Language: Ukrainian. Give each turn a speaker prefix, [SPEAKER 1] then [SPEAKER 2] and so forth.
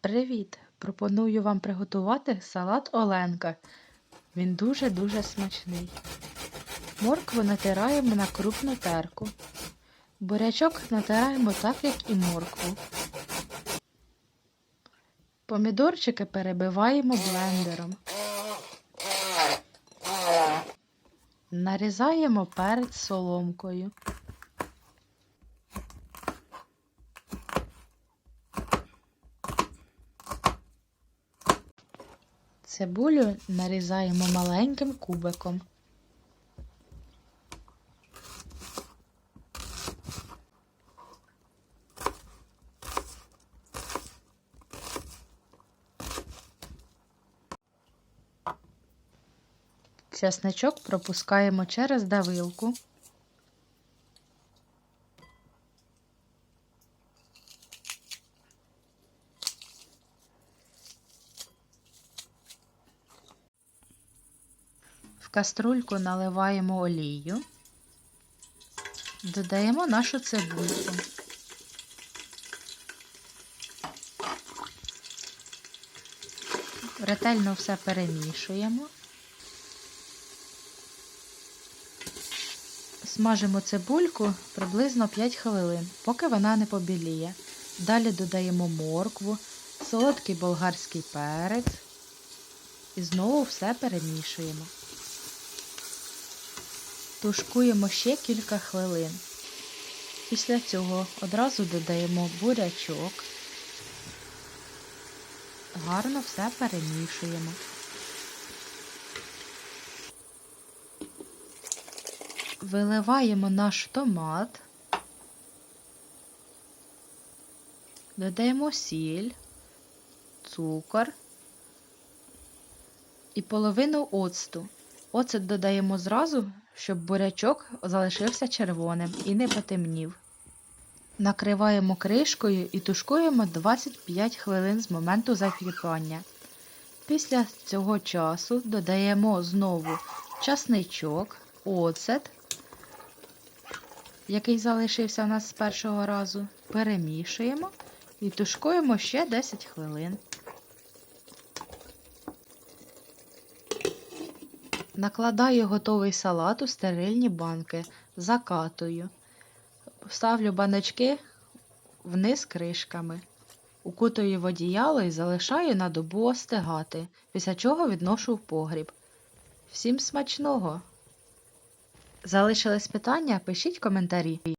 [SPEAKER 1] Привіт! Пропоную вам приготувати салат Оленка. Він дуже-дуже смачний. Моркву натираємо на крупну терку. Бурячок натираємо так, як і моркву. Помідорчики перебиваємо блендером. Нарізаємо перець соломкою. Цибулю нарізаємо маленьким кубиком. Чесничок пропускаємо через давилку. Каструльку наливаємо олію, додаємо нашу цибульку. Ретельно все перемішуємо. Смажимо цибульку приблизно 5 хвилин, поки вона не побіліє. Далі додаємо моркву, солодкий болгарський перець і знову все перемішуємо. Тушкуємо ще кілька хвилин. Після цього одразу додаємо бурячок. Гарно все перемішуємо. Виливаємо наш томат, додаємо сіль, цукор і половину оцту. Оцет додаємо зразу, щоб бурячок залишився червоним і не потемнів. Накриваємо кришкою і тушкуємо 25 хвилин з моменту закипання. Після цього часу додаємо знову часничок, оцет, який залишився у нас з першого разу, перемішуємо і тушкуємо ще 10 хвилин. Накладаю готовий салат у стерильні банки, закатую. Ставлю баночки вниз кришками, укутую в одіяло і залишаю на добу остигати, після чого відношу в погріб. Всім смачного! Залишились питання? Пишіть коментарі.